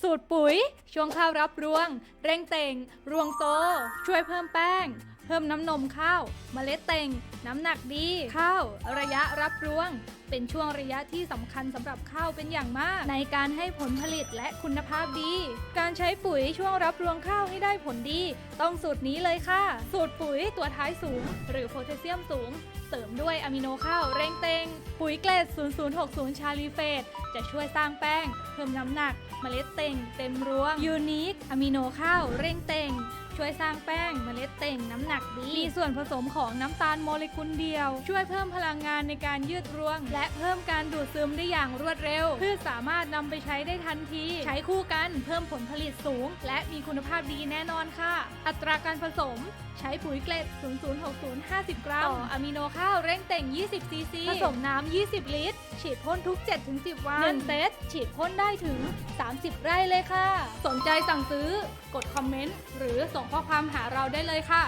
สูตรปุ๋ย ช่วงข้าวรับรวง เร่งเต่ง รวงโต ช่วยเพิ่มแป้ง เพิ่มน้ำนมข้าวเมล็ดเต่งน้ำหนักดี ข้าว ระยะรับรวง เป็นช่วงระยะที่สำคัญสำหรับข้าวเป็นอย่างมาก ในการให้ผลผลิตและคุณภาพดี การใช้ปุ๋ยช่วงรับรวงข้าวให้ได้ผลดี ต้องสูตรนี้เลยค่ะ สูตรปุ๋ยตัวท้ายสูง หรือโพแทสเซียมสูง เสริมด้วยอะมิโนข้าวเร่งเต็ง ปุ๋ยเกรด 0060 ชาลีเฟตจะช่วยสร้างแป้ง เพิ่มน้ำหนักเมล็ดเต่งเต็มรวงยูนิคอะมิโนข้าวเร่งเต่ง ช่วยสร้างแป้งเมล็ดเต่งน้ำหนักดี มีส่วนผสมของน้ำตาลโมเลกุลเดียว ช่วยเพิ่มพลังงานในการยืดรวง และเพิ่มการดูดซึมได้อย่างรวดเร็ว พืชสามารถนำไปใช้ได้ทันที ใช้คู่กันเพิ่มผลผลิตสูง และมีคุณภาพดีแน่นอนค่ะ อัตราการผสมใช้ปุ๋ยเกล็ด 0060 50 กรัม ต่ออะมิโนข้าวเร่งเต่ง 20 ซีซี ผสมน้ำ 20 ลิตร ฉีดพ่นทุก 7-10 วัน1เซต ฉีดพ่นได้ถึง 30 ไร่เลยค่ะ สนใจสั่งซื้อกดคอมเมนต์ หรือส่งงข้อความหาเราได้เลยค่ะ